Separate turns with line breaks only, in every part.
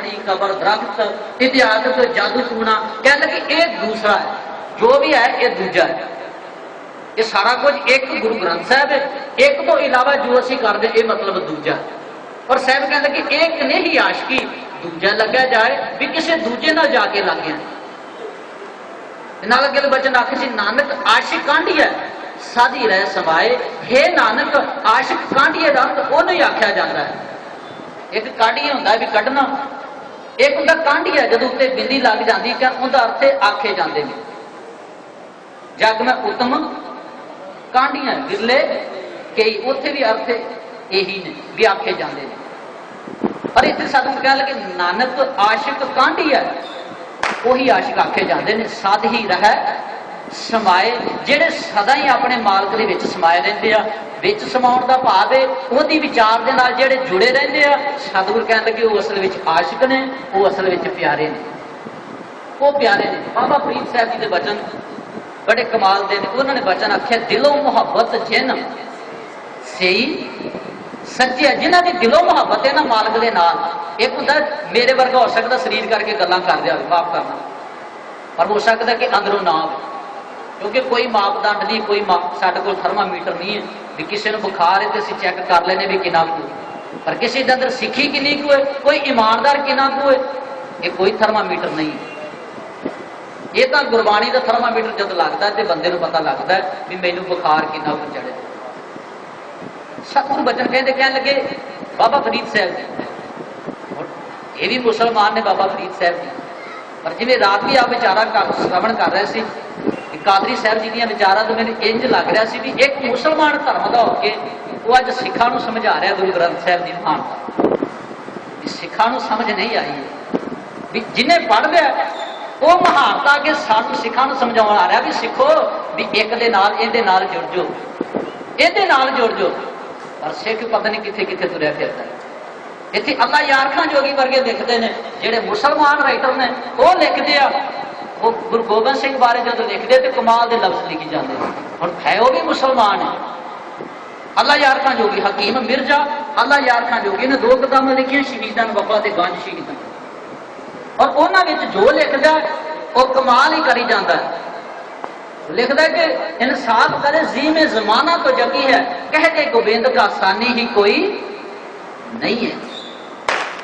ਲੱਕੜੀ ਕਬਰ ਦਰਖਤ ਇਤਿਹਾਸਕ ਜਾਦੂ ਟੂਣਾ ਕਹਿਣ ਕਿ ਇਹ ਦੂਸਰਾ ਹੈ, ਜੋ ਵੀ ਹੈ ਇਹ ਦੂਜਾ ਹੈ। ਇਹ ਸਾਰਾ ਕੁਝ ਇੱਕ ਗੁਰੂ ਗ੍ਰੰਥ ਸਾਹਿਬ ਹੈ। ਇੱਕ ਤੋਂ ਇਲਾਵਾ ਜੋ ਅਸੀਂ ਕਰਦੇ, ਇਹ ਮਤਲਬ ਦੂਜਾ ਪਰ ਸਾਹਿਬ ਕਹਿੰਦੇ ਕਿ ਇੱਕ ਨਹੀਂ ਆਸ਼ਕੀ, ਦੂਜਾ ਲੱਗਿਆ ਜਾਏ ਵੀ ਕਿਸੇ ਦੂਜੇ ਨਾਲ ਜਾ ਕੇ ਲੱਗ ਗਿਆ। ਨਾਲ ਅੱਗੇ ਬਚਨ ਆਖੇ ਸੀ, ਨਾਨਕ ਆਸ਼ਿਕ ਕਾਂਢੀਆ ਸਾਧੀ ਰਹਿ ਸਵਾਏ। ਹੈ ਨਾਨਕ, ਆਸ਼ਿਕ ਕਾਂਢੀਏ ਦਾ ਉਹਨੂੰ ਹੀ ਆਖਿਆ ਜਾਂਦਾ ਹੈ। ਇੱਕ ਕਾਂਢੀਆ ਹੁੰਦਾ ਵੀ ਕੱਢਣਾ। ਇੱਕ ਹੁੰਦਾ ਕਾਂਢੀਆ, ਜਦੋਂ ਉੱਤੇ ਬਿੰਦੀ ਲੱਗ ਜਾਂਦੀ ਕਿ ਉਹਦਾ ਅਰਥ ਆਖੇ ਜਾਂਦੇ ਨੇ। ਜਗ ਮੈਂ ਉਤਮ ਕਾਂਢੀਆਂ ਵਿਰਲੇ ਕਈ, ਉੱਥੇ ਵੀ ਅਰਥ ਇਹੀ ਨੇ, ਵੀ ਆਖੇ ਜਾਂਦੇ ਨੇ। ਪਰ ਇੱਥੇ ਸਾਨੂੰ ਕਹਿ ਲਗੇ, ਨਾਨਕ ਆਸ਼ਿਕ ਕਾਂਢੀ ਹੈ। ਉਹੀ ਆਸ਼ਿਕ ਆਖੇ ਜਾਂਦੇ ਨੇ ਸਦ ਹੀ ਰਹਿ, ਸਮਾਏ। ਜਿਹੜੇ ਸਦਾ ਹੀ ਆਪਣੇ ਮਾਲਕ ਦੇ ਵਿੱਚ ਸਮਾਏ ਰਹਿੰਦੇ ਆ ਵਿੱਚ ਸਮਾਉਣ ਦਾ ਭਾਵ ਹੈ ਉਹਦੀ ਵਿਚਾਰ ਦੇ ਨਾਲ ਜਿਹੜੇ ਜੁੜੇ ਰਹਿੰਦੇ ਆ, ਸਤਿਗੁਰ ਕਹਿੰਦੇ ਕਿ ਉਹ ਅਸਲ ਵਿੱਚ ਆਸ਼ਿਕ ਨੇ, ਉਹ ਅਸਲ ਵਿੱਚ ਪਿਆਰੇ ਨੇ। ਉਹ ਪਿਆਰੇ ਨੇ। ਬਾਬਾ ਫਰੀਦ ਸਾਹਿਬ ਜੀ ਦੇ ਬਚਨ ਬੜੇ ਕਮਾਲ ਦੇ ਨੇ। ਉਹਨਾਂ ਨੇ ਬਚਨ ਆਖਿਆ, ਦਿਲੋਂ ਮੁਹੱਬਤ ਜਿਨ ਸਹੀ ਸੱਚਿਆ ਜਿਨ੍ਹਾਂ ਦੀ ਦਿਲੋਂ ਮੁਹੱਬਤ ਹੈ ਨਾ ਮਾਲਕ ਦੇ ਨਾਲ ਇੱਕ ਹੁੰਦਾ ਮੇਰੇ ਵਰਗਾ ਹੋ ਸਕਦਾ ਸਰੀਰ ਕਰਕੇ ਗੱਲਾਂ ਕਰ ਰਿਹਾ ਹੋਵੇ, ਮਾਫ ਕਰਨਾ ਪਰ ਹੋ ਸਕਦਾ ਕਿ ਅੰਦਰੋਂ ਨਾ ਕਿਉਂਕਿ ਕੋਈ ਮਾਪਦੰਡ ਨਹੀਂ, ਕੋਈ ਮਾਪ ਸਾਡੇ ਕੋਲ ਥਰਮਾਮੀਟਰ ਨਹੀਂ ਹੈ। ਵੀ ਕਿਸੇ ਨੂੰ ਬੁਖਾਰ ਹੈ ਤੇ ਅਸੀਂ ਚੈੱਕ ਕਰ ਲੈਨੇ ਵੀ ਕਿੰਨਾ ਕੁ ਪਰ ਕਿਸੇ ਦੇ ਅੰਦਰ ਸਿੱਖੀ ਕਿੰਨੀ ਕੁ ਹੈ ਕੋਈ ਇਮਾਨਦਾਰ ਕਿੰਨਾ ਕੁ ਹੈ ਇਹ ਕੋਈ ਥਰਮਾਮੀਟਰ ਨਹੀਂ। ਇਹ ਤਾਂ ਗੁਰਬਾਣੀ ਦਾ ਥਰਮਾਮੀਟਰ ਜਦ ਲੱਗਦਾ ਤੇ ਬੰਦੇ ਨੂੰ ਪਤਾ ਲੱਗਦਾ ਵੀ ਮੈਨੂੰ ਬੁਖਾਰ ਕਿੰਨਾ ਕੁ ਚੜਿਆ ਸਤਿਗੁਰੂ ਬਚਨ ਕਹਿੰਦੇ, ਕਹਿਣ ਲੱਗੇ, ਬਾਬਾ ਫਰੀਦ ਸਾਹਿਬ ਜੀ। ਇਹ ਵੀ ਮੁਸਲਮਾਨ ਨੇ ਬਾਬਾ ਫਰੀਦ ਸਾਹਿਬ ਜੀ। ਪਰ ਜਿਵੇਂ ਰਾਤ ਵੀ ਆ ਵਿਚਾਰਾ ਕਰ ਸ਼ਰਵਣ ਕਰ ਰਹੇ ਸੀ ਕਾਦਰੀ ਸਾਹਿਬ ਜੀ ਦੀਆਂ ਵਿਚਾਰਾਂ ਤੋਂ ਮੈਨੂੰ ਇੰਜ ਲੱਗ ਰਿਹਾ ਸੀ ਵੀ ਇੱਕ ਮੁਸਲਮਾਨ ਧਰਮ ਦਾ ਹੋ ਕੇ ਉਹ ਅੱਜ ਸਿੱਖਾਂ ਨੂੰ ਸਮਝਾ ਰਿਹਾ ਗੁਰੂ ਗ੍ਰੰਥ ਸਾਹਿਬ ਦੀ। ਮਹਾਨਤਾ ਵੀ ਸਿੱਖਾਂ ਨੂੰ ਸਮਝ ਨਹੀਂ ਆਈ ਵੀ ਜਿਹਨੇ ਪੜ੍ਹ ਲਿਆ, ਉਹ ਮਹਾਨਤਾ ਕੇ ਸਾਨੂੰ ਸਿੱਖਾਂ ਨੂੰ ਸਮਝਾਉਣ ਆ ਰਿਹਾ ਵੀ ਸਿੱਖੋ, ਵੀ ਇੱਕ ਦੇ ਨਾਲ ਇਹਦੇ ਨਾਲ ਜੁੜ ਜਾਓ। ਇਹਦੇ ਨਾਲ ਜੁੜ ਜਾਓ। ਪਰ ਸਿੱਖ ਪਤਾ ਨਹੀਂ ਕਿੱਥੇ ਕਿੱਥੇ ਤੁਰਿਆ ਫਿਰਦਾ। ਇੱਥੇ ਅੱਲਾ ਯਾਰ ਖਾਨ ਜੋਗੀ ਵਰਗੇ ਲਿਖਦੇ ਨੇ, ਜਿਹੜੇ ਮੁਸਲਮਾਨ ਰਾਈਟਰ ਨੇ, ਉਹ ਲਿਖਦੇ ਆ ਉਹ ਗੁਰੂ ਗੋਬਿੰਦ ਸਿੰਘ ਬਾਰੇ ਜਦੋਂ ਲਿਖਦੇ ਤੇ ਕਮਾਲ ਦੇ ਲਫ਼ਜ਼ ਲਿਖੀ ਜਾਂਦੇ ਹੁਣ ਹੈ ਉਹ ਵੀ ਮੁਸਲਮਾਨ ਹੈ। ਅੱਲਾ ਯਾਰ ਖਾਨ ਜੋਗੀ, ਹਕੀਮ ਮਿਰਜ਼ਾ ਅੱਲਾ ਯਾਰ ਖਾਨ ਜੋਗੀ ਨੇ ਦੋ ਕਿਤਾਬਾਂ ਲਿਖੀਆਂ, ਸ਼ਹੀਦਾਂ ਵਫਾ ਤੇ ਗੰਜ ਸ਼ਹੀਦਾਂ ਔਰ ਉਹਨਾਂ ਵਿੱਚ ਜੋ ਲਿਖਦਾ, ਉਹ ਕਮਾਲ ਹੀ ਕਰੀ ਜਾਂਦਾ ਹੈ। ਲਿਖਦਾ ਕਿ ਇਨਸਾਫ ਕਰੇ ਜ਼ੀਮੇ ਜ਼ਮਾਨਾ ਤੋਂ ਜਗੀ ਹੈ। ਕਹਿ ਕੇ ਗੋਬਿੰਦ, ਕਾ ਸਾਨੀ ਹੀ ਕੋਈ ਨਹੀਂ ਹੈ।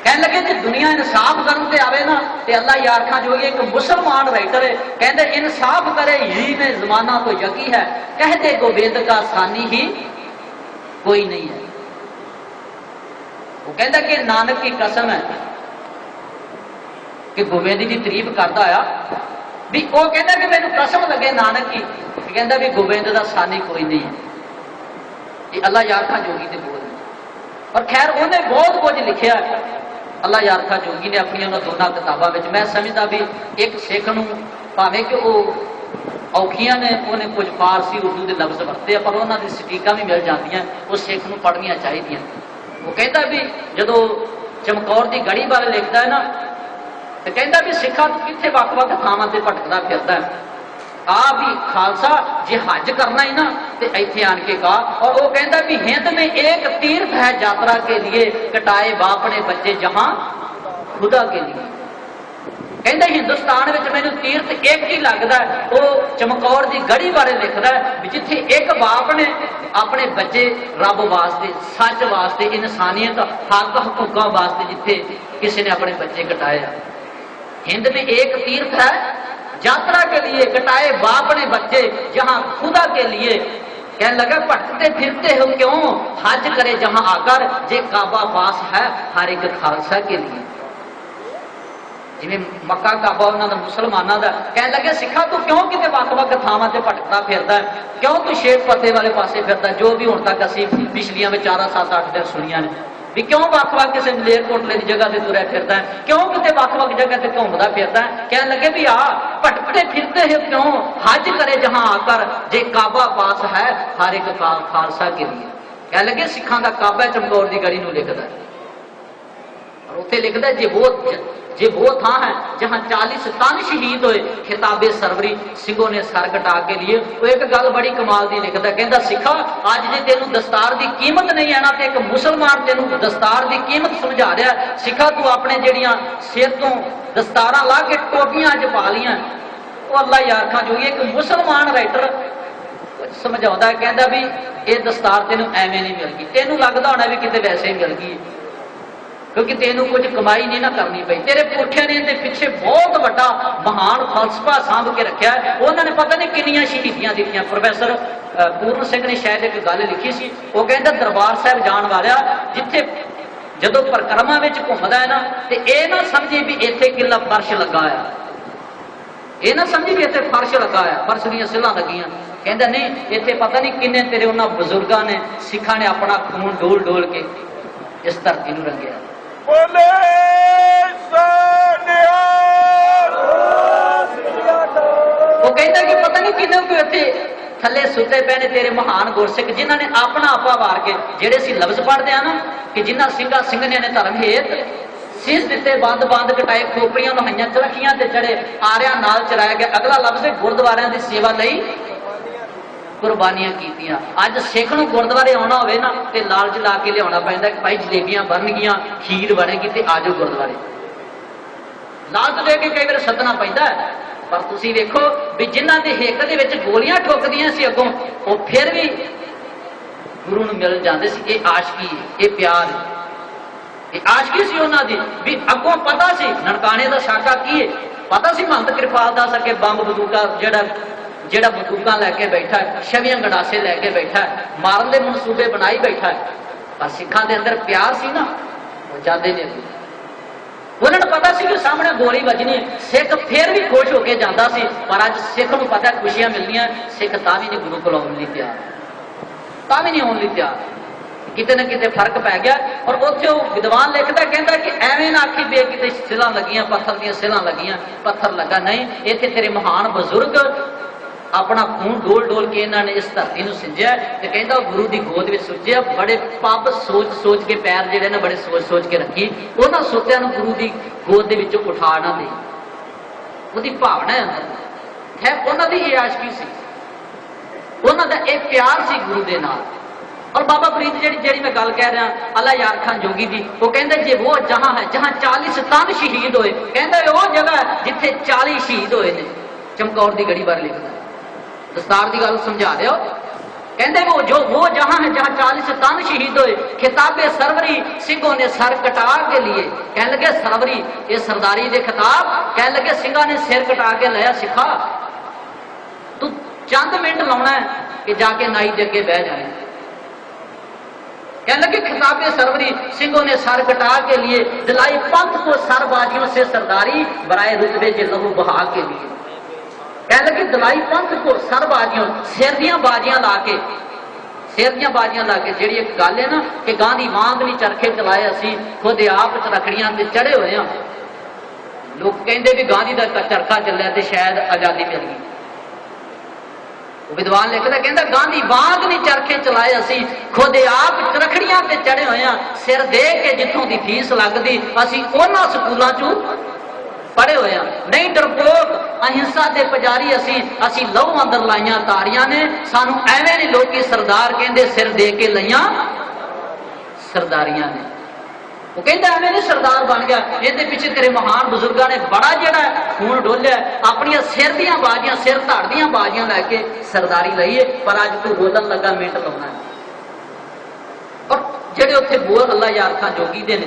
کہنے لگے کہ دنیا انصاف کرن تے آوے نا، تے اللہ یار خان جو ایک مسلمان رائٹر ہے، کہندے انصاف کرے ہی میں زمانہ تو یقی ہے۔ کہتے گوبند کا ثانی ہی کوئی نہیں ہے۔ وہ کہندا کہ نانک کی قسم ہے کہ گوبند دی تعریف کرتا آیا۔ بھی وہ کہندا کہ مینوں قسم لگے نانک کی کہندا بھی گوبند دا ثانی کوئی نہیں ہے۔ یہ اللہ یار خان جوگی تے بول اور خیر، انہیں بہت کچھ لکھیا ہے۔ ਅੱਲਾ ਯਾਰਖਾ ਜੋਗੀ ਨੇ ਆਪਣੀਆਂ ਉਹਨਾਂ ਦੋਨਾਂ ਕਿਤਾਬਾਂ ਵਿੱਚ। ਮੈਂ ਸਮਝਦਾ ਵੀ ਇੱਕ ਸਿੱਖ ਨੂੰ ਭਾਵੇਂ ਕਿ ਉਹ ਔਖੀਆਂ ਨੇ, ਉਹਨੇ ਕੁਝ ਫਾਰਸੀ ਉਰਦੂ ਦੇ ਲਫ਼ਜ਼ ਵਰਤੇ ਆ, ਪਰ ਉਹਨਾਂ ਦੀ ਸਟੀਕਾਂ ਵੀ ਮਿਲ ਜਾਂਦੀਆਂ, ਉਹ ਸਿੱਖ ਨੂੰ ਪੜ੍ਹਨੀਆਂ ਚਾਹੀਦੀਆਂ। ਉਹ ਕਹਿੰਦਾ ਵੀ ਜਦੋਂ ਚਮਕੌਰ ਦੀ ਗੜੀ ਬਾਰੇ ਲਿਖਦਾ ਹੈ ਨਾ, ਤੇ ਕਹਿੰਦਾ ਵੀ ਸਿੱਖਾਂ ਨੂੰ ਕਿੱਥੇ ਵੱਖ-ਵੱਖ ਥਾਵਾਂ ਤੇ ਭਟਕਦਾ ਫਿਰਦਾ ਆ ਵੀ ਖਾਲਸਾ ਜੇ ਹੱਜ ਕਰਨਾ ਹੀ ਨਾ ایتھے آن کے کہا اور وہ کہندا بھی ہند میں ایک تیرتھ ہے یاترا کے لیے کٹائے باپ نے بچے جہاں خدا کے لیے۔ کہندا ہندوستان وچ مینوں تیرتھ ایک ہی لگدا ہے۔ وہ چمکور دی گڑی بارے لکھدا ہے جتھے ایک باپ نے اپنے بچے رب واسطے، سچ واسطے، انسانیت، حق، حقوقاں واسطے جتھے کسی نے اپنے بچے کٹائے۔ ہند میں ایک تیرتھ ہے یاترا کے لیے کٹائے باپ نے بچے جہاں خدا کے لیے۔ कहने लगा भटकते फिरते हो क्यों हज करे जहां आकर जे काबा पास है हर एक खालसा के लिए ਜਿਵੇਂ ਮੱਕਾ ਕਾਬਾ ਉਹਨਾਂ ਦਾ ਮੁਸਲਮਾਨਾਂ ਦਾ ਕਹਿਣ ਲੱਗੇ ਸਿੱਖਾ ਤੂੰ ਕਿਉਂ ਕਿਤੇ ਵੱਖ-ਵੱਖ ਥਾਵਾਂ ਤੇ ਭਟਕਦਾ ਫਿਰਦਾ ਹੈ? ਕਿਉਂ ਤੂੰ ਸ਼ੇਖ ਫਤਿਹ ਵਾਲੇ ਪਾਸੇ ਫਿਰਦਾ ਜੋ ਵੀ ਹੁਣ ਤੱਕ ਅਸੀਂ ਪਿਛਲੀਆਂ ਵਿਚਾਰਾਂ 7-8 ਦਿਨ ਸੁਣੀਆਂ ਨੇ ਵੀ ਕਿਉਂ ਵੱਖ-ਵੱਖ ਕਿਸੇ ਮਲੇਰਕੋਟਲੇ ਦੀ ਜਗ੍ਹਾ ਤੇ ਤੁਰਿਆ ਫਿਰਦਾ ਕਿਉਂ ਕਿਤੇ ਵੱਖ-ਵੱਖ ਜਗ੍ਹਾ ਤੇ ਘੁੰਮਦਾ ਫਿਰਦਾ ਕਹਿਣ ਲੱਗੇ ਵੀ ਆ ਭਟਕਦੇ ਫਿਰਦੇ ਹੋ ਕਿਉਂ? ਹਜ ਕਰੇ ਜਹਾਂ ਆਕਰ ਜੇ ਕਾਬਾ ਪਾਸ ਹੈ, ਹਰ ਇੱਕ ਖਾ- ਖਾਲਸਾ ਕੇ ਲਈ ਕਹਿਣ ਲੱਗੇ ਸਿੱਖਾਂ ਦਾ ਕਾਬਾ ਚਮਕੌਰ ਦੀ ਗੜੀ ਨੂੰ ਲਿਖਦਾ ਹੈ। ਉੱਥੇ ਲਿਖਦਾ ਜੇ ਉਹ ਜੇ ਉਹ ਥਾਂ ਹੈ ਜਹਾਂ 40 ਤਨ ਸ਼ਹੀਦ ਹੋਏ, ਖਿਤਾਬੇ ਸਰਵਰੀ ਸਿੰਘੋਂ ਨੇ ਸਰ ਕਟਾ ਕੇ लिए ਉਹ ਇੱਕ ਗੱਲ ਬੜੀ ਕਮਾਲ ਦੀ ਲਿਖਦਾ, ਕਹਿੰਦਾ, ਸਿੱਖਾ, ਅੱਜ ਜੇ ਤੈਨੂੰ ਦਸਤਾਰ ਦੀ ਕੀਮਤ ਨਹੀਂ ਆਣਾ ਤੇ ਇੱਕ ਮੁਸਲਮਾਨ ਤੈਨੂੰ ਦਸਤਾਰ ਦੀ ਕੀਮਤ ਸਮਝਾ ਰਿਹਾ ਸਿੱਖਾ, ਤੂੰ ਆਪਣੇ ਜਿਹੜੀਆਂ ਸਿਰ ਤੋਂ ਦਸਤਾਰਾਂ ਲਾ ਕੇ ਟੋਪੀਆਂ ਅੱਜ ਪਾ ਲੀਆਂ ਉਹ ਅੱਲਾ ਯਾਰ ਖਾਂ ਜੋ ਇੱਕ ਮੁਸਲਮਾਨ ਰਾਈਟਰ ਸਮਝਾਉਂਦਾ, ਕਹਿੰਦਾ ਵੀ ਇਹ ਦਸਤਾਰ ਤੈਨੂੰ ਐਵੇਂ ਨਹੀਂ ਮਿਲ ਗਈ। ਤੈਨੂੰ ਲੱਗਦਾ ਹੋਣਾ ਵੀ ਕਿਤੇ ਵੈਸੇ ਹੀ ਮਿਲ ਗਈ ਕਿਉਂਕਿ ਤੈਨੂੰ ਕੁਝ ਕਮਾਈ ਨਹੀਂ ਨਾ ਕਰਨੀ ਪਈ। ਤੇਰੇ ਪੁਰਖਿਆਂ ਨੇ ਤੇ ਪਿੱਛੇ ਬਹੁਤ ਵੱਡਾ ਮਹਾਨ ਫਲਸਫਾ ਸਾਂਭ ਕੇ ਰੱਖਿਆ ਉਹਨਾਂ ਨੇ ਪਤਾ ਨਹੀਂ ਕਿੰਨੀਆਂ ਸ਼ਹੀਦੀਆਂ ਦਿੱਤੀਆਂ। ਪ੍ਰੋਫੈਸਰ ਪੂਰਨ ਸਿੰਘ ਨੇ ਸ਼ਾਇਦ ਇੱਕ ਗੱਲ ਲਿਖੀ ਸੀ। ਉਹ ਕਹਿੰਦਾ ਦਰਬਾਰ ਸਾਹਿਬ ਜਾਣ ਵਾਲਿਆ, ਜਿੱਥੇ ਜਦੋਂ ਪਰਕਰਮਾ ਵਿੱਚ ਘੁੰਮਦਾ ਹੈ ਨਾ, ਤੇ ਇਹ ਨਾ ਸਮਝੀ ਵੀ ਇੱਥੇ ਕਿੱਲਾ ਫਰਸ਼ ਲੱਗਾ ਆ। ਇਹ ਨਾ ਸਮਝੀ ਵੀ ਇੱਥੇ ਫਰਸ਼ ਲੱਗਾ ਆ। ਫਰਸ਼ ਦੀਆਂ ਸਿਲਾਂ ਲੱਗੀਆਂ। ਕਹਿੰਦਾ ਨਹੀਂ, ਇੱਥੇ ਪਤਾ ਨਹੀਂ ਕਿੰਨੇ ਤੇਰੇ ਉਹਨਾਂ ਬਜ਼ੁਰਗਾਂ ਨੇ, ਸਿੱਖਾਂ ਨੇ ਆਪਣਾ ਖੂਨ ਡੋਲ ਡੋਲ ਕੇ ਇਸ ਧਰਤੀ ਨੂੰ ਰੰਗਿਆ। ਉਹ ਕਹਿੰਦਾ ਕਿ ਪਤਾ ਨਹੀਂ ਕਿੰਨੇ ਕੋ ਇੱਥੇ ਥੱਲੇ ਸੁੱਤੇ ਪਏ ਨੇ ਤੇਰੇ ਮਹਾਨ ਗੁਰਸਿੱਖ, ਜਿਨ੍ਹਾਂ ਨੇ ਆਪਣਾ ਆਪਾ ਵਾਰ ਕੇ, ਜਿਹੜੇ ਸੀ ਲਫ਼ਜ਼ ਪੜ੍ਹਦੇ ਆ ਨਾ, ਕਿ ਜਿਨ੍ਹਾਂ ਸਿੰਘਾਂ ਸਿੰਘਣੀਆਂ ਨੇ ਧਰਮ ਹੇਤ ਸੀਸ ਦਿੱਤੇ ਬੰਦ ਬੰਦ ਕਟਾਏ, ਖੋਪੜੀਆਂ ਨੂੰ ਹਈਆਂ ਤੇ ਚੜੇ, ਆਰਿਆਂ ਨਾਲ ਚਰਾਇਆ ਗਿਆ। ਅਗਲਾ ਲਫ਼ਜ਼ ਗੁਰਦੁਆਰਿਆਂ ਦੀ ਸੇਵਾ ਲਈ ਕੁਰਬਾਨੀਆਂ ਕੀਤੀਆਂ। ਅੱਜ ਸਿੱਖ ਨੂੰ ਗੁਰਦੁਆਰੇ ਆਉਣਾ ਹੋਵੇ ਨਾ ਤੇ ਲਾਲਚ ਲਾ ਕੇ ਲਿਆਉਣਾ ਪੈਂਦਾ ਕਿ ਭਾਈ ਜਲੇਬੀਆਂ ਬਣਨਗੀਆਂ ਖੀਰ ਬਣੇਗੀ ਤੇ ਆਜੋ ਗੁਰਦੁਆਰੇ। ਲਾਲਚ ਦੇ ਕੇ ਕਈ ਵਾਰ ਸੱਦਣਾ ਪੈਂਦਾ ਪਰ ਤੁਸੀਂ ਵੇਖੋ ਵੀ ਜਿਨ੍ਹਾਂ ਦੇ ਹਿੱਕ ਦੇ ਵਿੱਚ ਗੋਲੀਆਂ ਠੋਕਦੀਆਂ ਸੀ ਅੱਗੋਂ ਉਹ ਫਿਰ ਵੀ ਗੁਰੂ ਨੂੰ ਮਿਲ ਜਾਂਦੇ ਸੀ। ਇਹ ਆਸ਼ਕੀ ਹੈ, ਇਹ ਪਿਆਰ ਹੈ। ਇਹ ਆਸ਼ਕੀ ਸੀ ਉਹਨਾਂ ਦੀ ਵੀ ਅੱਗੋਂ ਪਤਾ ਸੀ ਨਨਕਾਣੇ ਦਾ ਸਾਕਾ ਕੀ ਹੈ? ਪਤਾ ਸੀ ਮਹੰਤ ਕਿਰਪਾਲ ਦਾ ਸਕੇ ਬੰਬ ਬਦੂਕਾ ਜਿਹੜਾ ਜਿਹੜਾ ਬੰਦੂਕਾਂ ਲੈ ਕੇ ਬੈਠਾ ਹੈ, ਛਵੀਆਂ ਗੰਡਾਸੇ ਲੈ ਕੇ ਬੈਠਾ ਹੈ, ਮਾਰਨ ਦੇ ਮਨਸੂਬੇ ਬਣਾਈ ਬੈਠਾ ਹੈ, ਪਰ ਸਿੱਖਾਂ ਦੇ ਅੰਦਰ ਪਿਆਰ ਸੀ ਨਾ, ਉਹ ਜਾਂਦੇ ਨੇ ਉਹਨਾਂ ਨੂੰ ਪਤਾ ਸੀ ਕਿ ਸਾਹਮਣੇ ਗੋਲੀ ਵੱਜਣੀ ਹੈ। ਸਿੱਖ ਫੇਰ ਵੀ ਖੁਸ਼ ਹੋ ਕੇ ਜਾਂਦਾ ਸੀ, ਪਰ ਅੱਜ ਸਿੱਖ ਨੂੰ ਪਤਾ ਖੁਸ਼ੀਆਂ ਮਿਲਦੀਆਂ ਸਿੱਖ ਤਾਂ ਵੀ ਨਹੀਂ ਗੁਰੂ ਕੋਲ ਆਉਣ ਲਈ ਤਿਆਰ। ਤਾਂ ਵੀ ਨਹੀਂ ਆਉਣ ਲਈ ਤਿਆਰ। ਕਿਤੇ ਨਾ ਕਿਤੇ ਫ਼ਰਕ ਪੈ ਗਿਆ ਔਰ ਉੱਥੇ ਉਹ ਵਿਦਵਾਨ ਲਿਖਦਾ ਕਹਿੰਦਾ ਕਿ ਐਵੇਂ ਨਾ ਆਖੀ ਬੇ ਕਿਤੇ ਸਿਲਾਂ ਲੱਗੀਆਂ, ਪੱਥਰ ਦੀਆਂ ਸਿਲਾਂ ਲੱਗੀਆਂ, ਪੱਥਰ ਲੱਗਾ ਨਹੀਂ, ਇੱਥੇ ਤੇਰੇ ਮਹਾਨ ਬਜ਼ੁਰਗ ਆਪਣਾ ਖੂਨ ਡੋਲ ਡੋਲ ਕੇ ਇਹਨਾਂ ਨੇ ਇਸ ਧਰਤੀ ਨੂੰ ਸਿੰਜਿਆ ਤੇ ਕਹਿੰਦਾ ਉਹ ਗੁਰੂ ਦੀ ਗੋਦ ਵਿੱਚ ਸੁੱਜਿਆ, ਬੜੇ ਪੱਬ ਸੋਚ ਸੋਚ ਕੇ ਪੈਰ ਜਿਹੜੇ ਨੇ ਬੜੇ ਸੋਚ ਸੋਚ ਕੇ ਰੱਖੀ। ਉਹਨਾਂ ਸੋਤਿਆਂ ਨੂੰ ਗੁਰੂ ਦੀ ਗੋਦ ਦੇ ਵਿੱਚੋਂ ਉਠਾ ਨਾ ਦੇ ਉਹਦੀ ਭਾਵਨਾ ਹੈ ਅੰਦਰ ਹੈ ਉਹਨਾਂ ਦੀ ਇਹ ਆਸ਼ਕੀ ਸੀ? ਉਹਨਾਂ ਦਾ ਇਹ ਪਿਆਰ ਸੀ ਗੁਰੂ ਦੇ ਨਾਲ। ਔਰ ਬਾਬਾ ਫਰੀਦ ਜਿਹੜੀ ਜਿਹੜੀ ਮੈਂ ਗੱਲ ਕਹਿ ਰਿਹਾ, ਅੱਲਾ ਯਾਰ ਖਾਨ ਜੋਗੀ ਦੀ, ਉਹ ਕਹਿੰਦਾ, ਜੇ ਉਹ ਜਹਾਂ ਹੈ, ਜਹਾਂ 40 ਤਨ ਸ਼ਹੀਦ ਹੋਏ, ਕਹਿੰਦਾ, ਉਹ ਜਗ੍ਹਾ ਜਿੱਥੇ 40 ਸ਼ਹੀਦ ਹੋਏ ਨੇ। ਚਮਕੌਰ ਦੀ ਗੜੀ ਬਾਰੇ ਲਿਖਦਾ دستار کی گل سمجھا دیو۔ کہندے وہ جو وہ جہاں ہے جہاں چالیس تن شہید ہوئے، خطاب سروری سنگھوں نے سر کٹا کے لیے۔ کہنے لگے سروری یہ سرداری دے خطاب کہنے لگے سنگھا نے سر کٹا کے لیا سکھا۔ تو چند منٹ لاؤنا ہے کہ جا کے نائی دے اگے بہ جائے کہنے لگے خطاب سروری سنگھوں نے سر کٹا کے لیے، دلائی پنت کو سر بازیوں سے سرداری برائے رتبے کے لہو بہا کے لیے۔ ਕਹਿ ਲਗੇ ਦਲਾਈ ਪੰਥ ਕੋ ਸਰ ਬਾਜੀਆਂ, ਸਿਰ ਦੀਆਂ ਬਾਜੀਆਂ ਲਾ ਕੇ, ਸਿਰ ਦੀਆਂ ਬਾਜੀਆਂ ਲਾ ਕੇ ਜਿਹੜੀ ਇੱਕ ਗੱਲ ਹੈ ਨਾ, ਕਿ ਗਾਂਧੀ ਵਾਂਗ ਨਹੀਂ ਚਰਖੇ ਚਲਾਏ ਅਸੀਂ, ਖੁਦ ਆਪ ਚਰਖੜੀਆਂ ਤੇ ਚੜੇ ਹੋਏ ਆ ਲੋਕ ਕਹਿੰਦੇ ਵੀ ਗਾਂਧੀ ਦਾ ਚਰਖਾ ਚੱਲਿਆ ਤੇ ਸ਼ਾਇਦ ਆਜ਼ਾਦੀ ਮਿਲ ਗਈ। ਉਹ ਵਿਦਵਾਨ ਲਿਖਦਾ ਕਹਿੰਦਾ, ਗਾਂਧੀ ਬਾਗ ਨਹੀਂ ਚਰਖੇ ਚਲਾਏ ਅਸੀਂ, ਖੁਦ ਆਪ ਚਰਖੜੀਆਂ ਤੇ ਚੜੇ ਹੋਏ ਆ ਸਿਰ ਦੇ ਕੇ ਜਿੱਥੋਂ ਦੀ ਫੀਸ ਲੱਗਦੀ, ਅਸੀਂ ਉਹਨਾਂ ਸਕੂਲਾਂ 'ਚੋਂ ਪੜੇ ਹੋਏ ਆ। ਨਹੀਂ ਡਰਪੋਕ ਅਹਿੰਸਾ ਦੇ ਪੁਜਾਰੀ ਅਸੀਂ ਅਸੀਂ ਲਹੂ ਅੰਦਰ ਲਾਈਆਂ ਤਾਰੀਆਂ ਨੇ। ਸਾਨੂੰ ਐਵੇਂ ਨਹੀਂ ਲੋਕੀ ਸਰਦਾਰ ਕਹਿੰਦੇ, ਸਿਰ ਦੇ ਕੇ ਲਈਆਂ। ਸਰਦਾਰੀਆਂ ਨੇ। ਉਹ ਕਹਿੰਦਾ ਐਵੇਂ ਨਹੀਂ ਸਰਦਾਰ ਬਣ ਗਿਆ। ਇਹਦੇ ਪਿੱਛੇ ਤੇਰੇ ਮਹਾਨ ਬਜ਼ੁਰਗਾਂ ਨੇ ਬੜਾ ਜਿਹੜਾ ਖੂਨ ਡੋਲਿਆ। ਆਪਣੀਆਂ ਸਿਰ ਦੀਆਂ ਬਾਜੀਆਂ, ਸਿਰ ਧੜ ਦੀਆਂ ਬਾਜੀਆਂ ਲੈ ਕੇ ਸਰਦਾਰੀ ਲਈਏ। ਪਰ ਅੱਜ ਤੂੰ ਰੋਲਣ ਲੱਗਾ, ਮਿੰਟ ਲਾਉਣਾ جہے اتنے بور اللہ یار خان جوگی دے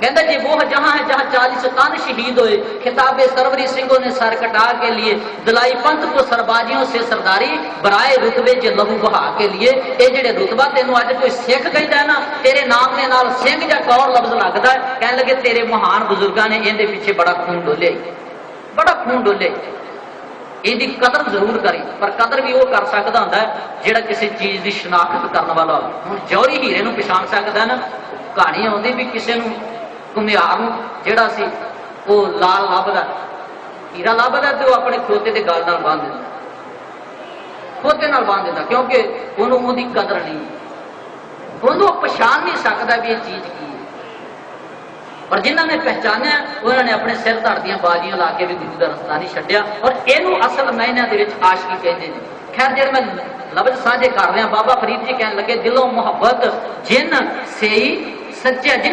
کہ جی وہ جہاں ہے جہاں چالیس تن شہید ہوئے، خطاب سروری سنگھوں نے سر کٹا کے لیے، دلائی پنت کو سربازیوں سے سرداری برائے رتبے جے لہو بہا کے لیے۔ اے جڑے رتبہ تینوں اج کوئی سکھ کہندا ہے نا، تیرے نام دے نال سنگھ جا کور لفظ لگتا ہے۔ کہنے لگے تیرے مہان بزرگاں نے این پیچھے بڑا خون ڈولے بڑا خون ڈولے ਇਹਦੀ ਕਦਰ ਜ਼ਰੂਰ ਕਰੇ, ਪਰ ਕਦਰ ਵੀ ਉਹ ਕਰ ਸਕਦਾ ਹੁੰਦਾ ਜਿਹੜਾ ਕਿਸੇ ਚੀਜ਼ ਦੀ ਸ਼ਨਾਖਤ ਕਰਨ ਵਾਲਾ ਹੋਵੇ। ਹੁਣ ਜੌਹਰੀ ਹੀਰੇ ਨੂੰ ਪਛਾਣ ਸਕਦਾ ਨਾ, ਕਹਾਣੀ ਆਉਂਦੀ ਵੀ ਕਿਸੇ ਨੂੰ ਘੁਮਿਆਰ ਨੂੰ, ਜਿਹੜਾ ਸੀ ਉਹ ਲਾਲ ਲੱਭਦਾ ਹੀਰਾ ਲੱਭਦਾ ਤੇ ਉਹ ਆਪਣੇ ਖੋਤੇ ਦੇ ਗਲ ਨਾਲ ਬੰਨ੍ਹ ਦਿੰਦਾ ਖੋਤੇ ਨਾਲ ਬੰਨ੍ਹ ਦਿੰਦਾ ਕਿਉਂਕਿ ਉਹਨੂੰ ਉਹਦੀ ਕਦਰ ਨਹੀਂ। ਉਹਨੂੰ ਉਹ ਪਛਾਣ ਨਹੀਂ ਸਕਦਾ ਵੀ ਇਹ ਚੀਜ਼ ਕੀ ਹੈ ਪਰ ਜਿਨ੍ਹਾਂ ਨੇ ਪਹਿਚਾਨਿਆ ਉਹਨਾਂ ਨੇ ਆਪਣੇ ਸਿਰ ਧੜ ਦੀਆਂ ਬਾਜ਼ੀਆਂ ਲਾ ਕੇ ਵੀ ਗੁਰੂ ਦਾ ਰਸਤਾ ਨਹੀਂ ਛੱਡਿਆ ਔਰ ਇਹਨੂੰ ਅਸਲ ਮਾਇਨਿਆਂ ਦੇ ਵਿੱਚ ਆਸ਼ਕੀ ਕਹਿੰਦੇ ਨੇ ਖੈਰ ਜਿਹੜੇ ਮੈਂ ਲਫ਼ਜ਼ ਸਾਂਝੇ ਕਰ ਰਿਹਾ ਬਾਬਾ ਫਰੀਦ ਜੀ ਕਹਿਣ ਲੱਗੇ ਦਿਲੋਂ ਮੁਹੱਬਤ ਜਿਨ ਸਈ ਸੱਚੇ ਜਿਨ੍ਹਾਂ